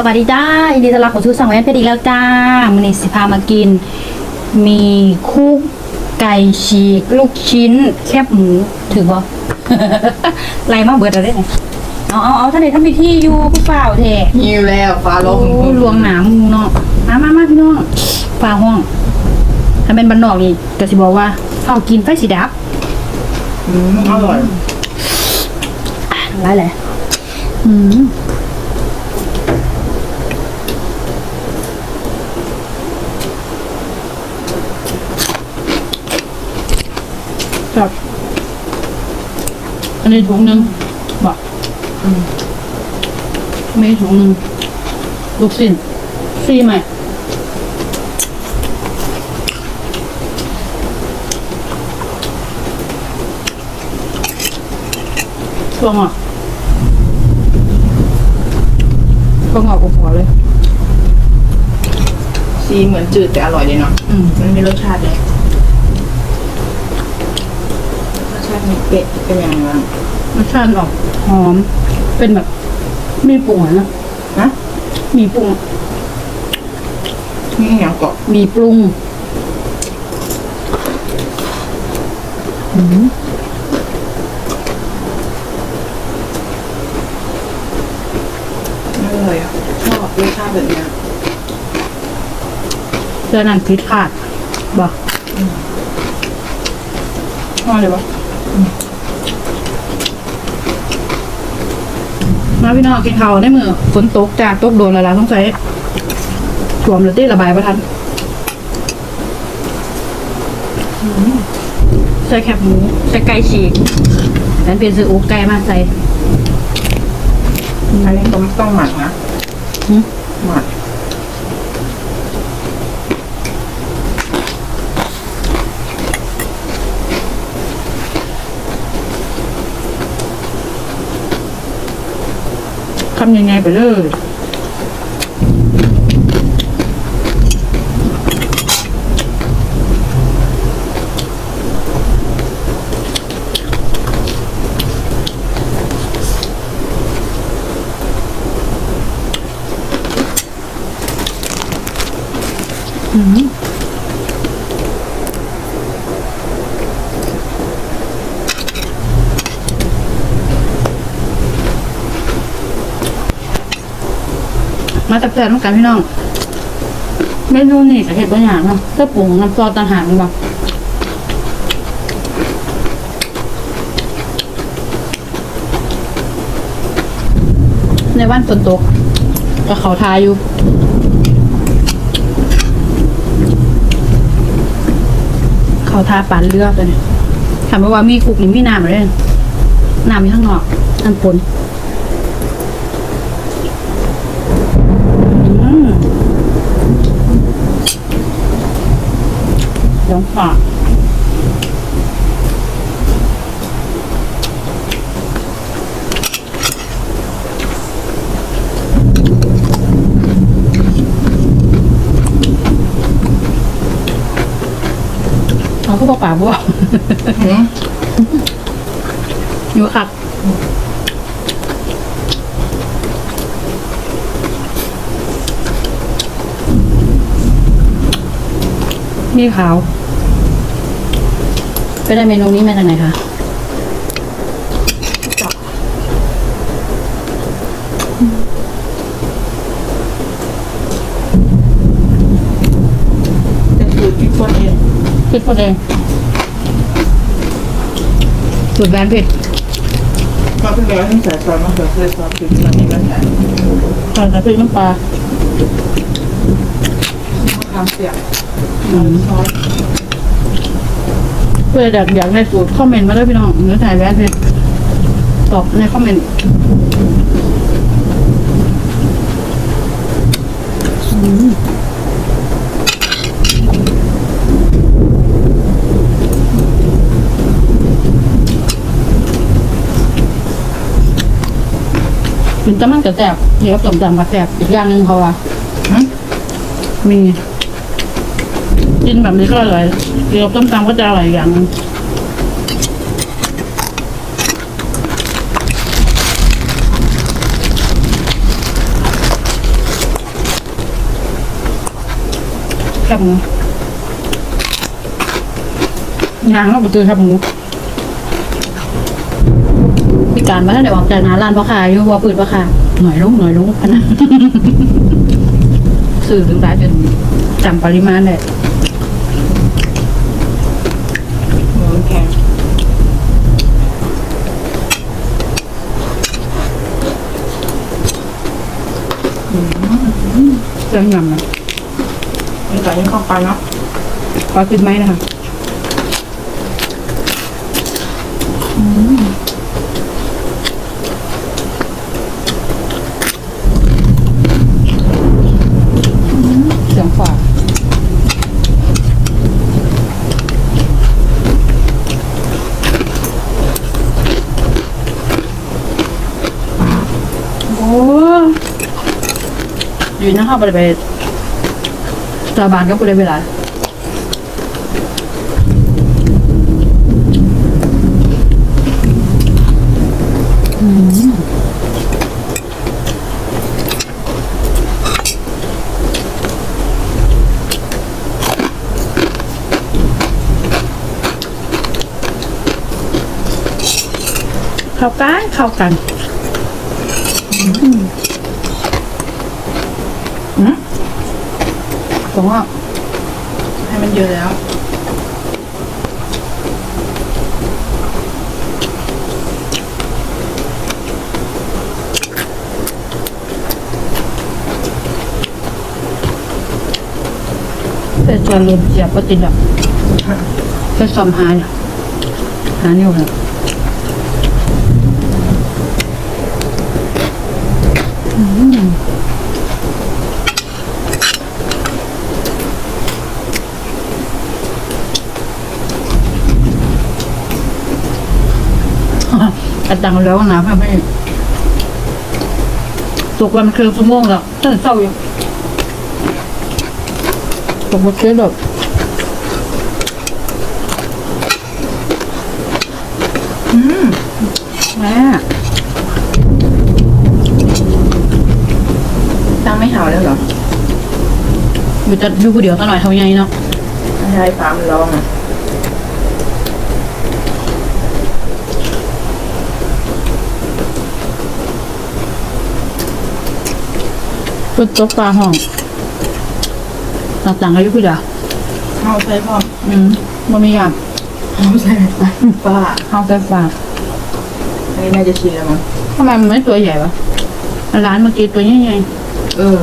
สวัสดีจ้ายินดีต้อนรับเข้าสู่ช่องแอนเพชรอีกแล้วจ้ามันนี้สิพามากิน มีคุกไก่ฉีก ลูกชิ้น แคบหมูถือบ่ไรมาเบิดอะไรเนี่ยเอาเอาเอาท่านไหนท่านมีที่อยู่ผู้เปล่าเทหิวแล้วฟ้าลโอ้งลวงหนาหมูเนาะมามามาพี่น้องฟ้าห้อง ถ้าเป็นบ้านนอกนี่ก็สิบอกว่าเอากินไฟสีดับอืมอร่อยไรแหละอืม ครับอันนี้ถุงหนึ่งบอกไม่ถุงหนึ่งลูกสิ้นซีไหมตัวงอกตัวงอกกูขอเลย ซีเหมือนจืดแต่อร่อยเลยเนาะ อืม มันมีรสชาติเลยรสชา ติมีเป็ดเป็นยังไงบ้างรสชาติออกหอม เป็นแบบมีปรุงอะนะฮะมีปรุงอะนี่อย่างเกาะมีปรุงอืมอร่อยอะชอบรสชาติแบบเนี้ยเจอนั่นพิษขาดบอกชอบเลยปะ มาพี่น้องกินข้าวได้มือฝนตกจากตกโดนแล้วล่ะต้องใช้ถ่วมหรือตีระบายประทันอืมใส่แคบหมูใส่ไก่ฉีกแล้วเปลี่ยนซื้ออกไก่มาใส่อันนี้ต้องต้องหมักนะหืมหมัก ทำยังไงไปเลย มาแต่แพร่ต้องกันพี่น้องเมนูนี่จะเห็ดบางอย่างเนาะถ้าปรุงน้ำซอสต่างหากบ่ในวันฝนตกก็เขาทายอยู่เขาทาปานเลือกเลยถามว่ามีคุกนี่มีน้ำอะไรน้ำมีข้างนอกน้ำฝน เดี๋ยวฝากเอาเข้าปากบ่หืมอยู่ค่ะมีขาว ไปได้เมนูนี้มาจากไหนคะแต่สูตรที่คนเองพริกพอแดงสูตรแบรนด์เผ็ดก็ที่แล้วที่ใส่ซอสมะเขือเทศซอสพริกมันนี่มันแหละใส่พริกน้ำปลามะขามเปียกอืมซอสเพื่ออยากอยากได้สูตรคอมเมนต์มาด้วยพี่น้องเนื้อถ่ายแบรนเผ็ดตอบในคอมเมนต์อืมกินต่มันก็แซ่บเดี๋ยวต้มยำก็แซ่บอีกอย่างหนึ่งเขาว่ามีกินแบบนี้ก็อร่อย เกี๊ยวต้มตำก็จะอร่อยอย่างกับหมูงานก็ไปซื้อครับหมูพิการมาแล้วเดี๋ยวออกจากงาร้านพ่อค้าอยู่ว่าปืนพ่อค้าหน่อยลุกหน่อยลุกนะสื่อถึงหลายจนจำปริมาณเลย เรื่องยำนะมันก็ยิ่งเข้าไปเนาะขอติดไหมนะคะเสียงฝาโอ้ อยู่นะครับไปไปสาบานก็ไปได้เวลาเข้ากันเข้ากันอืม ผมว่าให้มันเยอะแล้วเป็นจวนลืมเสียบปติดอะเป็นสอมหาเนี่ยหานิ้วเลย อัดดังแล้วนะพ่อไม่ตกวันมันคือชั่วโมงแล้วตั้งแต่เช้าอยู่ตกมาเชื่อแบบอืมแม่ตั้งไม่เห่าแล้วเหรออยู่จะดูผู้เดียวกันหน่อยเท่าไงเนาะไม่ใช่ฟ้ามันร้องอะ เป็นตกปลาห้องต่างๆกันอยู่ผู้เดียวเห่าใส่พ่ออืมมันมีอย่างเห่าใส่ป้าเข้าใส่ปากอันนี้น่าจะชินแล้วมั้งทำไมมันไม่ตัวใหญ่วะร้านเมื่อกี้ตัวใหญ่เออ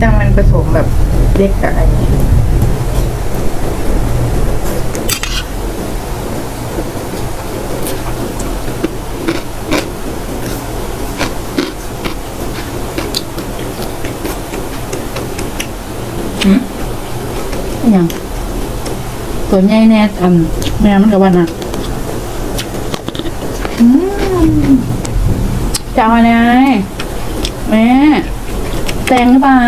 ตั้งมันผสมแบบเล็กกับอันนี้ ตัวใหญ่แน่อืมแม่มันกับวันอะอืมจะเอาอะไรแม่แตงหรือเปล่า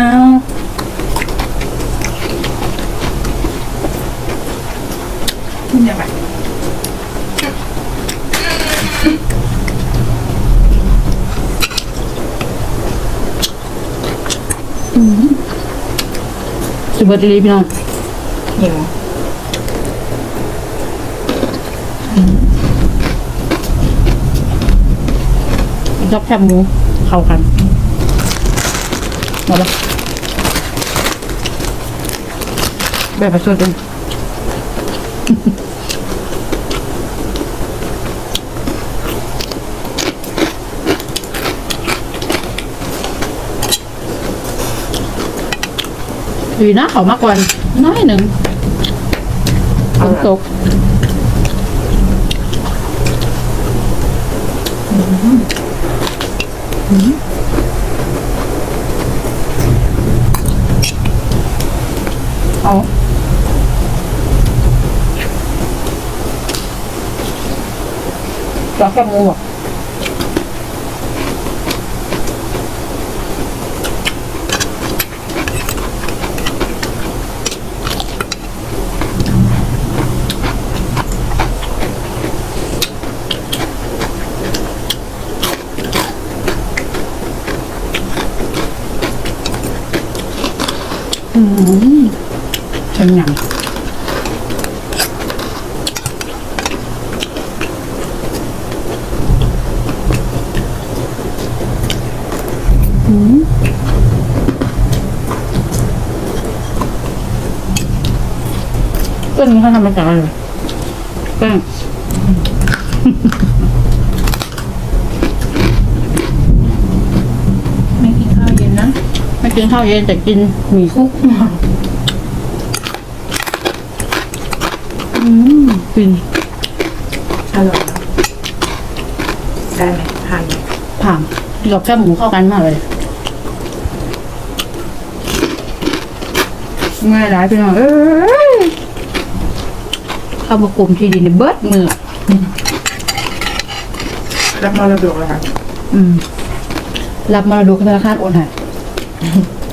ขึ้นยังไงสุดเบอร์ดีพี่น้องหิว ชอบแคบหมูเข้ากันมาละแบบผสมกันดีนะเขามากกว่าน้อยหนึ่งฝนตก เอาจับแอืมเชิงหยังอืมเปิ้เขาทำมาจากอะไรแป้ง ไม่กินข้าวเย็นนะ ไม่ กินข้าวเย็นแต่กินหมี่คุกอืมฟินอร่อยนะได้ไหมทานไหมผ่านกินกับแค่หมูเข้ากันมากเลยง่ายหลายพี่น้องเอ้ยเข้าวบกลมที่ดินในเบิดมือรับมรดกเลยค่ะ อืม รับมรดกธนาคารโอนให้ อืม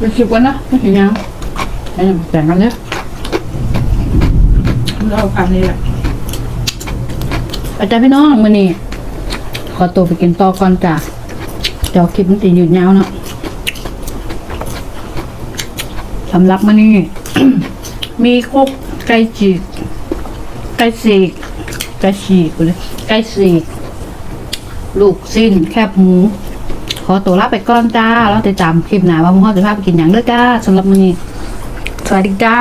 ตอนแล้วไปคิดกันนะไม่ถึงยังให้แต่งกันเนี่ยเราเอาอันนี้แหละอาจารย์พี่น้องมื้อนี้ขอตัวไปกินต่อก่อนจ้ะเดี๋ยวคลิปมันตีหยุดยาวเนาะสำหรับมื้อนี้ มีคุกไก่ฉีกไก่ฉีกไก่ฉีกเลยไก่ฉีก ลูกสิ้นแคบหมูข อตัวลาไปก่อนจ้าแล้วติดตามคลิปหน้าว่าพวกเขาจะพาไปกินอย่างเด้อจ้าสำหรับมื้อนี้สวัสดีจ้า